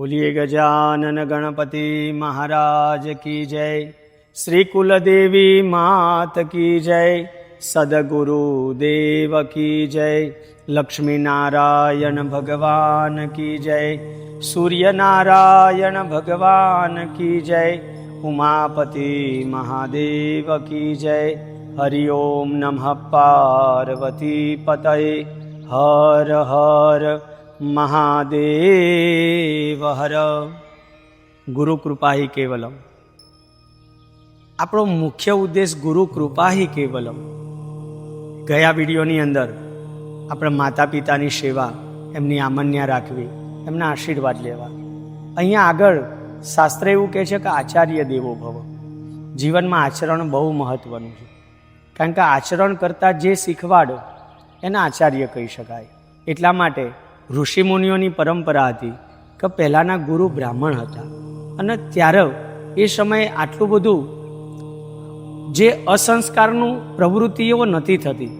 બોલીએ, ગજાનન ગણપતિ મહારાજ કી જય. શ્રી કુલદેવી માત કી જય. સદગુરુ દેવ કી જય. લક્ષ્મીનારાયણ ભગવાન કી જય. સૂર્યનારાયણ ભગવાન કી જય. ઉમાપતિ મહાદેવ કી જય. હરિ ઓમ નમઃ પાર્વતી પતય. હર હર મહાદેવ હર. ગુરુ કૃપાહી કેવલમ. આપણો મુખ્ય ઉદ્દેશ ગુરુ કૃપાહી કેવલમ. ગયા વિડીયોની અંદર આપણે માતા પિતાની સેવા, એમની આમન્યા રાખવી, એમના આશીર્વાદ લેવા. અહીંયા આગળ શાસ્ત્ર એવું કહે છે કે આચાર્ય દેવો ભવ. જીવનમાં આચરણ બહુ મહત્વનું છે. કારણ કે આચરણ કરતાં જે શીખવાડો, એને આચાર્ય કહી શકાય. એટલા માટે ઋષિમુનિઓની પરંપરા હતી કે પહેલાંના ગુરુ બ્રાહ્મણ હતા. અને ત્યારે એ સમયે આટલું બધું જે અસંસ્કારનું પ્રવૃત્તિઓ નથી થતી.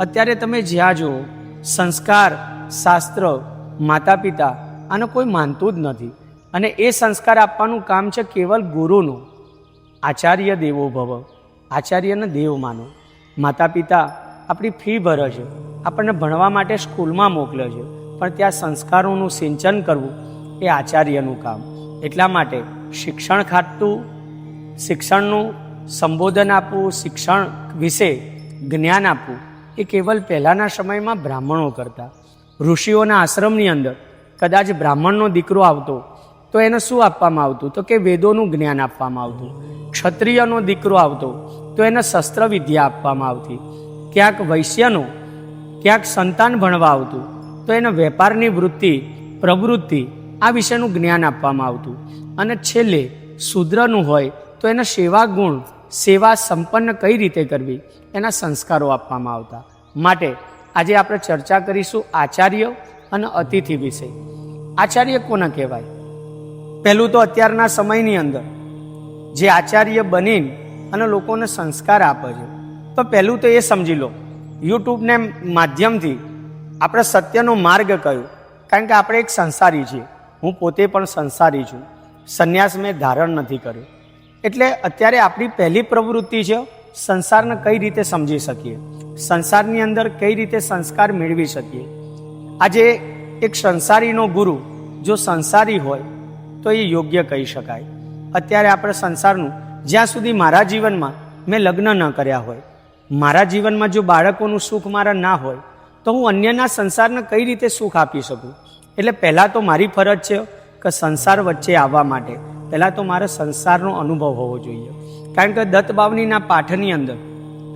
અત્યારે તમે જ્યાં જુઓ, સંસ્કાર, શાસ્ત્ર માતા પિતા આને કોઈ માનતું જ નથી. અને એ સંસ્કાર આપવાનું કામ છે કેવલ ગુરુનું. આચાર્ય દેવો ભવ, આચાર્યને દેવ માનો. માતા પિતા આપણી ફી ભરે છે. આપણને ભણવા માટે સ્કૂલમાં મોકલે છે. પણ ત્યાં સંસ્કારોનું સિંચન કરવું એ આચાર્યનું કામ. એટલા માટે શિક્ષણ ખાતું શિક્ષણનું સંબોધન આપવું, શિક્ષણ વિશે જ્ઞાન આપવું એ કેવલ પહેલાંના સમયમાં બ્રાહ્મણો કરતા. ઋષિઓના આશ્રમની અંદર કદાચ બ્રાહ્મણનો દીકરો આવતો, તો એને શું આપવામાં આવતું? તો કે વેદોનું જ્ઞાન આપવામાં આવતું. ક્ષત્રિયનો દીકરો આવતો, તો એને શસ્ત્ર વિદ્યા આપવામાં આવતી. ક્યાંક વૈશ્યનો, ક્યાંક સંતાન ભણવા આવતું. તો એને વેપારની વૃત્તિ, પ્રવૃત્તિ આ વિશેનું જ્ઞાન આપવામાં આવતું. અને છેલ્લે શૂદ્રનું હોય તો એને સેવા ગુણ સેવા સંપન્ન કઈ રીતે કરવી એના સંસ્કારો આપવામાં આવતા. માટે આજે આપણે ચર્ચા કરીશું આચાર્ય અને અતિથિ વિશે. આચાર્ય કોને કહેવાય? પહેલું તો અત્યારના સમયની અંદર જે આચાર્ય બનીને અને લોકોને સંસ્કાર આપે છે. તો પહેલું તો એ સમજી લો, યુટ્યુબને માધ્યમથી આપણે સત્યનો માર્ગ કયો? કારણ કે આપણે એક સંસારી છીએ. હું પોતે પણ સંસારી છું. સંન્યાસ મેં ધારણ નથી કર્યો. એટલે અત્યારે આપણી પહેલી પ્રવૃત્તિ છે, સંસારને કઈ રીતે સમજી શકીએ? સંસારની અંદર કઈ રીતે સંસ્કાર મેળવી શકીએ? આજે એક સંસારીનો ગુરુ જો સંસારી હોય, તો એ યોગ્ય કહી શકાય. અત્યારે આપણે સંસારનું, જ્યાં સુધી મારા જીવનમાં મેં લગ્ન ન કર્યા હોય, મારા જીવનમાં જો બાળકોનું સુખ મારા ના હોય તો હું અન્યના સંસારને કઈ રીતે સુખ આપી શકું? એટલે પહેલાં તો મારી ફરજ છે કે સંસાર વચ્ચે આવવા માટે. પહેલાં તો મારે સંસારનો અનુભવ હોવો જોઈએ. કારણ કે દત્ત બાવનીના પાઠની અંદર,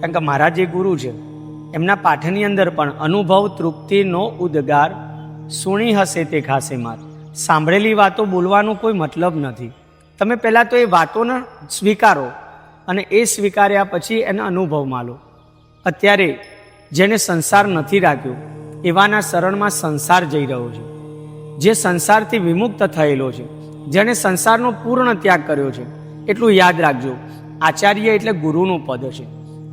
કારણ કે મારા જે ગુરુ છે, એમના પાઠની અંદર પણ અનુભવ તૃપ્તિનો ઉદ્ગાર સુણી હશે તે ખાસે માર. સાંભળેલી વાતો બોલવાનો કોઈ મતલબ નથી. તમે પહેલાં તો એ વાતોને સ્વીકારો અને એ સ્વીકાર્યા પછી એને અનુભવમાં લો અત્યારે જેને સંસાર નથી રાખ્યો, એવાના શરણમાં સંસાર જઈ રહ્યો છે. જે સંસારથી વિમુક્ત થયેલો છે, જેણે સંસારનો પૂર્ણ ત્યાગ કર્યો છે, એટલું યાદ રાખજો. આચાર્ય એટલે ગુરુનું પદ છે.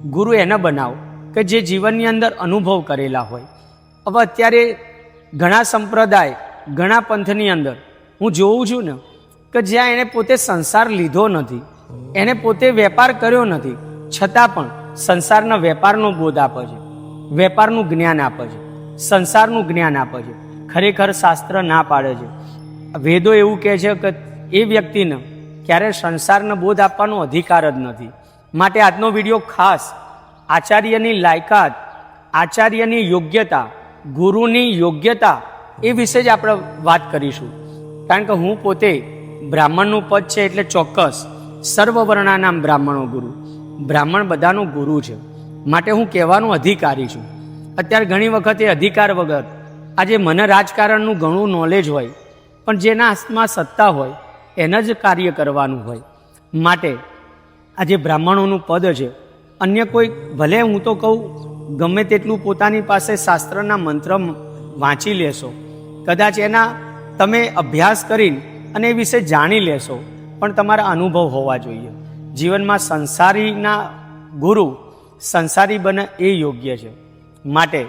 ગુરુ એને બનાવો કે જે જીવનની અંદર અનુભવ કરેલા હોય. હવે અત્યારે ઘણા સંપ્રદાય, ઘણા પંથની અંદર હું જોઉં છું ને, કે જ્યાં એણે પોતે સંસાર લીધો નથી, એને પોતે વેપાર કર્યો નથી, છતાં પણ સંસારના વેપારનો બોધ આપે છે. વેપારનું જ્ઞાન આપે છે, સંસારનું જ્ઞાન આપે છે, ખરેખર શાસ્ત્ર ના પાડે છે. વેદો એવું કહે છે કે એ વ્યક્તિને ક્યારે સંસારનો બોધ આપવાનો અધિકાર જ નથી. માટે આજનો વીડિયો ખાસ આચાર્યની લાયકાત, આચાર્યની યોગ્યતા, ગુરુની યોગ્યતા એ વિશે જ આપણે વાત કરીશું. કારણ કે હું પોતે બ્રાહ્મણનું પદ છે એટલે ચોક્કસ સર્વવર્ણાનામ બ્રાહ્મણો ગુરુ. બ્રાહ્મણ બધાનો ગુરુ છે. માટે હું કહેવાનો અધિકારી છું. અત્યારે ઘણી વખત એ અધિકાર વગર આજે મને રાજકારણનું ઘણું નોલેજ હોય, પણ જેના હાથમાં સત્તા હોય, એને જ કાર્ય કરવાનું હોય. માટે આજે બ્રાહ્મણોનું પદ છે. અન્ય કોઈ, ભલે હું તો કહું, ગમે તેટલું પોતાની પાસે શાસ્ત્રના મંત્ર વાંચી લેશો. કદાચ એના તમે અભ્યાસ કરીને અને એ વિશે જાણી લેશો. પણ તમારા અનુભવ હોવા જોઈએ. જીવનમાં સંસારીના ગુરુ સંસારી બને એ યોગ્ય છે. માટે,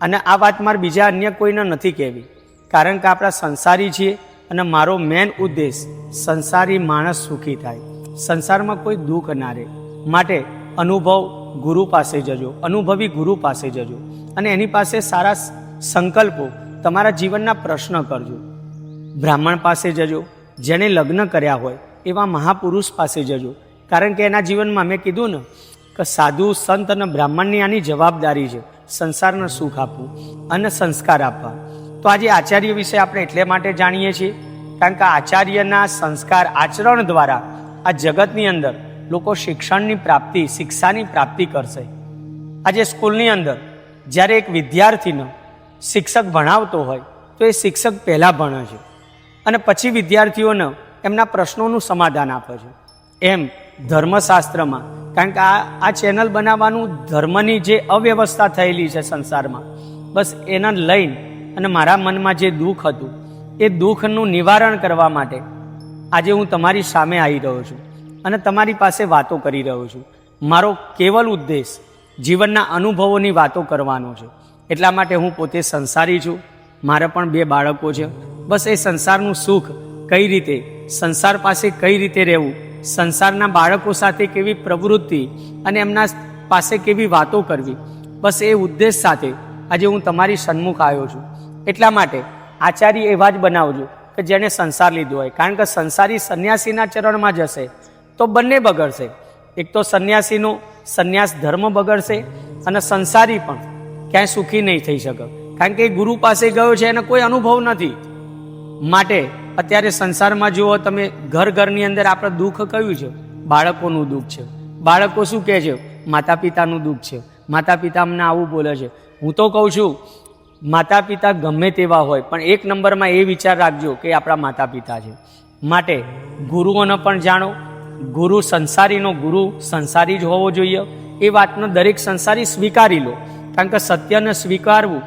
અને આ વાત મારે બીજા અન્ય કોઈને નથી કહેવી, કારણ કે આપણા સંસારી છીએ અને મારો મેન ઉદ્દેશ સંસારી માણસ સુખી થાય. સંસારમાં કોઈ દુઃખ ના રહે. માટે, અનુભવ ગુરુ પાસે જજો, અનુભવી ગુરુ પાસે જજો, અને એની પાસે સારા સંકલ્પો તમારા જીવનના પ્રશ્ન કરજો. બ્રાહ્મણ પાસે જજો, જેણે લગ્ન કર્યા હોય એવા મહાપુરુષ પાસે જજો, કારણ કે એના જીવનમાં મેં કીધું ને કે સાધુ સંત અને બ્રાહ્મણની આની જવાબદારી છે, સંસારને સુખ આપવું અને સંસ્કાર આપવા. તો આજે આચાર્ય વિશે આપણે એટલે માટે જાણીએ છીએ, કારણ કે આચાર્યના સંસ્કાર આચરણ દ્વારા આ જગતની અંદર લોકો શિક્ષણની પ્રાપ્તિ, શિક્ષાની પ્રાપ્તિ કરશે. આજે સ્કૂલની અંદર જ્યારે એક વિદ્યાર્થીનો શિક્ષક ભણાવતો હોય, તો એ શિક્ષક પહેલાં ભણે છે અને પછી વિદ્યાર્થીઓને એમના પ્રશ્નોનું સમાધાન આપે છે. એમ ધર્મશાસ્ત્રમાં. કારણ કે આ આ ચેનલ બનાવવાનું ધર્મની જે અવ્યવસ્થા થયેલી છે સંસારમાં. બસ એને લઈને અને મારા મનમાં જે દુઃખ હતું, એ દુઃખનું નિવારણ કરવા માટે આજે હું તમારી સામે આવી રહ્યો છું અને તમારી પાસે વાતો કરી રહ્યો છું. મારો કેવલ ઉદ્દેશ જીવનના અનુભવોની વાતો કરવાનો છે. એટલા માટે હું પોતે સંસારી છું. મારે પણ બે બાળકો છે. બસ એ સંસારનું સુખ કઈ રીતે, સંસાર પાસે કઈ રીતે રહેવું સંસારના બાળકો સાથે કેવી પ્રવૃત્તિ અને એમના પાસે કેવી વાતો કરવી? બસ એ ઉદ્દેશ સાથે આજે હું તમારી સન્મુખ આવ્યો છું. એટલા માટે આચાર્ય એવા જ બનાવજો કે જેણે સંસાર લીધો હોય. કારણ કે સંસારી સંન્યાસીના ચરણમાં જશે તો બંને બગડશે. એક તો સંન્યાસીનો સંન્યાસ ધર્મ બગડશે અને સંસારી પણ ક્યાંય સુખી નહીં થઈ શકે. કારણ કે એ ગુરુ પાસે ગયો છે, એને કોઈ અનુભવ નથી. માટે અત્યારે સંસારમાં જુઓ, તમે ઘર ઘરની અંદર આપણે દુઃખ કયું છે? બાળકોનું દુઃખ છે. બાળકો શું કહે છે? માતા પિતાનું દુઃખ છે. માતા પિતા અમને આવું બોલે છે. હું તો કહું છું માતા પિતા ગમે તેવા હોય, પણ એક નંબરમાં એ વિચાર રાખજો કે આપણા માતા પિતા છે. માટે ગુરુઓને પણ જાણો, ગુરુ સંસારીનો ગુરુ સંસારી જ હોવો જોઈએ. એ વાતનો દરેક સંસારી સ્વીકારી લો. કારણ કે સત્યને સ્વીકારવું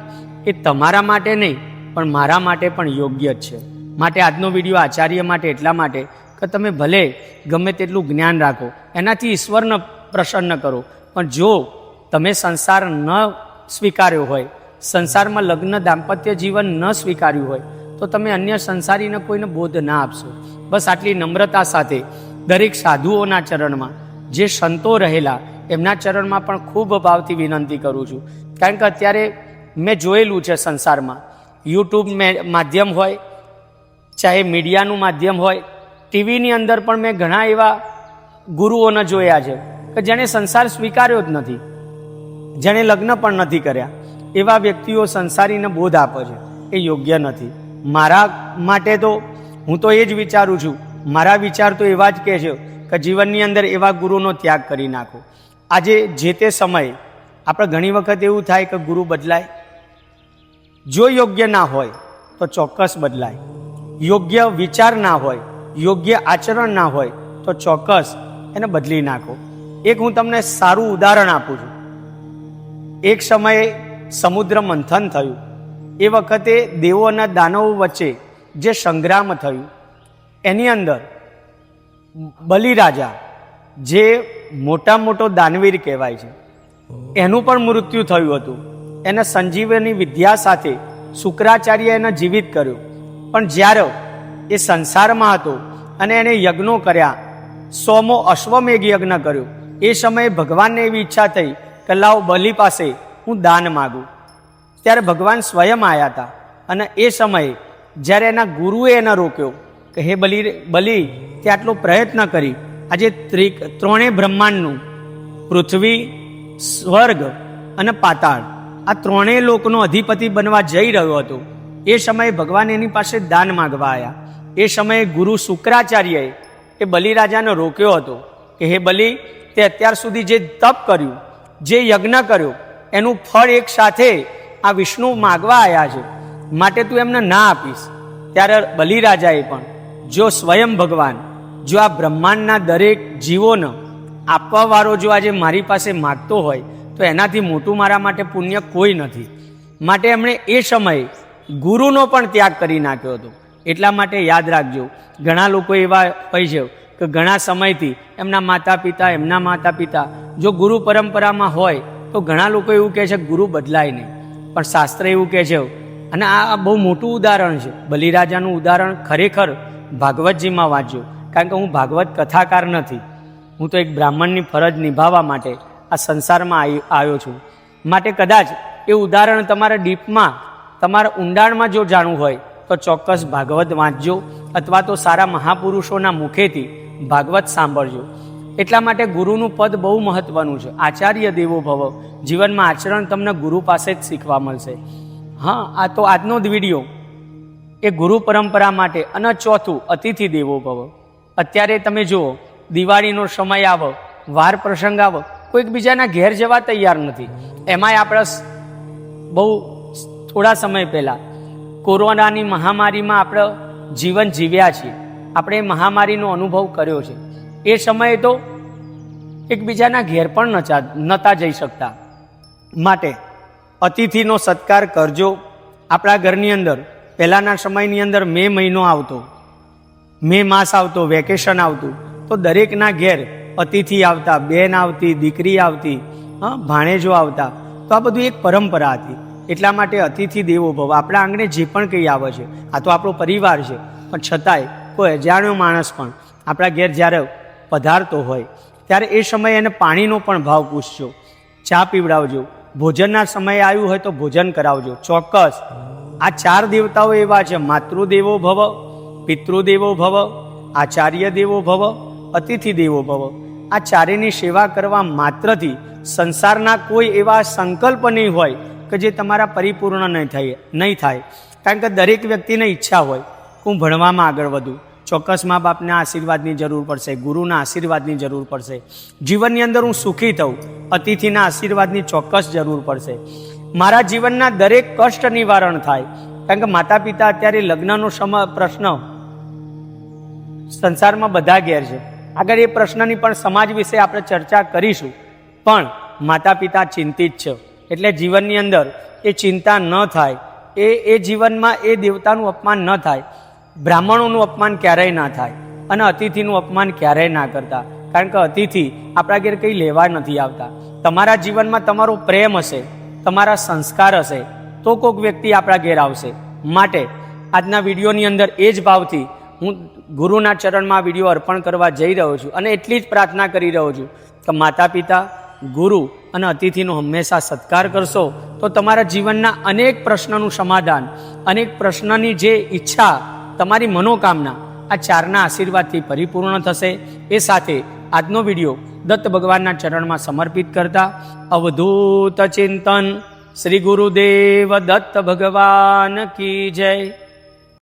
એ તમારા માટે નહીં, પણ મારા માટે પણ યોગ્ય જ છે. માટે આજનો વીડિયો આચાર્ય માટે, એટલા માટે કે તમે ભલે ગમે તેટલું જ્ઞાન રાખો, એનાથી ઈશ્વરને પ્રસન્ન કરો. પણ જો તમે સંસાર ન સ્વીકાર્યો હોય, સંસારમાં લગ્ન, દાંપત્ય જીવન ન સ્વીકાર્યું હોય, તો તમે અન્ય સંસારીને કોઈને બોધ ના આપશો. બસ આટલી નમ્રતા સાથે દરેક સાધુઓના ચરણમાં, જે સંતો રહેલા, એમના ચરણમાં પણ ખૂબ ભાવથી વિનંતી કરું છું. કારણ કે અત્યારે મેં જોયેલું છે સંસારમાં. યુટ્યુબ માધ્યમ હોય ચાહે મીડિયાનું માધ્યમ હોય, ટીવીની અંદર પણ મેં ઘણા એવા ગુરુઓને જોયા છે કે જેણે સંસાર સ્વીકાર્યો જ નથી, જેણે લગ્ન પણ નથી કર્યા. એવા વ્યક્તિઓ સંસારીને બોધ આપે છે. એ યોગ્ય નથી. મારા માટે તો હું તો એ જ વિચારું છું. મારા વિચાર તો એવા જ કહે છે કે જીવનની અંદર એવા ગુરુનો ત્યાગ કરી નાખો. આજે જે તે સમયે આપણે ઘણી વખત એવું થાય કે ગુરુ બદલાય. જો યોગ્ય ના હોય, તો ચોક્કસ બદલાય. યોગ્ય વિચાર ના હોય, યોગ્ય આચરણ ના હોય, તો ચોક્કસ એને બદલી નાખો. એક હું તમને સારું ઉદાહરણ આપું છું. એક સમયે સમુદ્ર મંથન થયું. એ વખતે દેવો અને દાનવો વચ્ચે જે સંગ્રામ થયું, એની અંદર બલિરાજા, જે મોટા મોટો દાનવીર કહેવાય છે, એનું પણ મૃત્યુ થયું હતું. એને સંજીવની વિદ્યા સાથે શુક્રાચાર્ય એને જીવિત કર્યો. પણ જ્યારે એ સંસારમાં હતો અને એણે યજ્ઞો કર્યા, સોમો અશ્વમેઘ યજ્ઞ કર્યો. એ સમયે ભગવાનને એવી ઈચ્છા થઈ કે, લાવ બલિ પાસે હું દાન માગું. ત્યારે ભગવાન સ્વયં આવ્યા હતા અને એ સમયે જ્યારે એના ગુરુએ એને રોક્યો કે, હે બલિ બલિ, તે આટલો પ્રયત્ન કરી. આજે ત્રિક, ત્રણેય બ્રહ્માંડનું પૃથ્વી, સ્વર્ગ અને પાતાળ આ ત્રણેય લોકનો અધિપતિ બનવા જઈ રહ્યો હતો. એ સમયે ભગવાન એની પાસે દાન માગવા આવ્યા એ સમયે ગુરુ શુક્રાચાર્યએ એ બલિરાજાને રોક્યો હતો કે, હે બલિ, તે અત્યાર સુધી જે તપ કર્યું, જે યજ્ઞ કર્યો, એનું ફળ એક સાથે આ વિષ્ણુ માગવા આવ્યા છે. માટે તું એમને ના આપીશ. ત્યારે બલિરાજાએ પણ, જો સ્વયં ભગવાન, જો આ બ્રહ્માંડના દરેક જીવોને આપવાવાળો જો આજે મારી પાસે માગતો હોય, તો એનાથી મોટું મારા માટે પુણ્ય કોઈ નથી. માટે એમણે એ સમયે ગુરુનો પણ ત્યાગ કરી નાખ્યો હતો. એટલા માટે યાદ રાખજો, ઘણા લોકો એવા હોય છે કે ઘણા સમયથી એમના માતા પિતા એમના માતા પિતા જો ગુરુ પરંપરામાં હોય, તો ઘણા લોકો એવું કહે છે, ગુરુ બદલાય નહીં. પણ શાસ્ત્ર એવું કહે છે, અને આ બહુ મોટું ઉદાહરણ છે. બલિરાજાનું ઉદાહરણ ખરેખર ભાગવતજીમાં વાંચ્યું. કારણ કે હું ભાગવત કથાકાર નથી. હું તો એક બ્રાહ્મણની ફરજ નિભાવવા માટે આ સંસારમાં આવી- આવ્યો છું. માટે કદાચ એ ઉદાહરણ તમારા ડીપમાં તમારા ઊંડાણમાં જો જાણવું હોય, તો ચોક્કસ ભાગવત વાંચજો અથવા તો સારા મહાપુરુષોના મુખેથી ભાગવત સાંભળજો. એટલા માટે ગુરુનું પદ બહુ મહત્વનું છે. આચાર્ય દેવો ભવ, જીવનમાં આચરણ તમને ગુરુ પાસે જ શીખવા મળશે. હા, આ તો આજનો જ વીડિયો. એ ગુરુ પરંપરા માટે અને ચોથું અતિથિ દેવો ભવ. અત્યારે તમે જુઓ, દિવાળીનો સમય આવો, વાર પ્રસંગ આવો, કોઈક બીજાના ઘેર જવા તૈયાર નથી. એમાંય આપણે બહુ થોડા સમય પહેલાં કોરોનાની મહામારીમાં આપણે જીવન જીવ્યા છીએ. આપણે મહામારીનો અનુભવ કર્યો છે. એ સમયે તો એકબીજાના ઘેર પણ નચા નહોતા જઈ શકતા. માટે અતિથિનો સત્કાર કરજો. આપણા ઘરની અંદર, પહેલાંના સમયની અંદર મે મહિનો આવતો, મે માસ આવતો, વેકેશન આવતું, તો દરેકના ઘેર અતિથિ આવતા, બેન આવતી, દીકરી આવતી, હા, ભાણેજો આવતા, તો આ બધું એક પરંપરા હતી. એટલા માટે અતિથિ દેવો ભવ. આપણા આંગણે જે પણ કંઈ આવે છે, આ તો આપણો પરિવાર છે, પણ છતાંય કોઈ અજાણ્યો માણસ પણ આપણા ઘેર જ્યારે પધારતો હોય, ત્યારે એ સમયે એને પાણીનો પણ ભાવ પૂછજો. ચા પીવડાવજો. ભોજનના સમયે આવ્યું હોય તો ભોજન કરાવજો. ચોક્કસ. આ ચાર દેવતાઓ એવા છે, માતૃદેવો ભવ, પિતૃદેવો ભવ, આચાર્ય દેવો ભવ, અતિથિ દેવો ભવ. આ ચારેની સેવા કરવા માત્રથી સંસારના કોઈ એવા સંકલ્પ નહીં હોય કે જે તમારા પરિપૂર્ણ નહીં થાય નહીં થાય. કારણ કે દરેક વ્યક્તિને ઈચ્છા હોય હું ભણવામાં આગળ વધું. ચોક્કસ મા બાપના આશીર્વાદની જરૂર પડશે, ગુરુના આશીર્વાદની જરૂર પડશે. જીવનની અંદર હું સુખી થઉં, અતિથિના આશીર્વાદની ચોક્કસ જરૂર પડશે. મારા જીવનના દરેક કષ્ટ નિવારણ થાય. કારણ કે માતા પિતા અત્યારે લગ્નનો સમય, પ્રશ્ન સંસારમાં બધા ઘેર છે. આગળ એ પ્રશ્નની પણ સમાજ વિશે આપણે ચર્ચા કરીશું. પણ માતા પિતા ચિંતિત છે. એટલે જીવનની અંદર એ ચિંતા ન થાય. એ એ જીવનમાં એ દેવતાનું અપમાન ન થાય. બ્રાહ્મણોનું અપમાન ક્યારેય ના થાય અને અતિથિનું અપમાન ક્યારેય ના કરતા. કારણ કે અતિથિ આપણા ઘેર કંઈ લેવા નથી આવતા. તમારા જીવનમાં તમારો પ્રેમ હશે, તમારા સંસ્કાર હશે, તો કોઈક વ્યક્તિ આપણા ઘેર આવશે. માટે આજના વિડીયોની અંદર એ જ ભાવથી હું ગુરુના ચરણમાં વીડિયો અર્પણ કરવા જઈ રહ્યો છું અને એટલી જ પ્રાર્થના કરી રહ્યો છું કે માતા પિતા ગુરુ અને અતિથિનો હંમેશા સત્કાર કરશો, તો તમારા જીવનના અનેક પ્રશ્નનું સમાધાન, અનેક પ્રશ્નની જે ઈચ્છા, તમારી મનોકામના, આ ચારના આશીર્વાદથી પરિપૂર્ણ થશે. એ સાથે આજનો વીડિયો દત્ત ભગવાનના ચરણમાં સમર્પિત કરતા અવધૂત ચિંતન. શ્રી ગુરુદેવ દત્ત ભગવાન કી જય.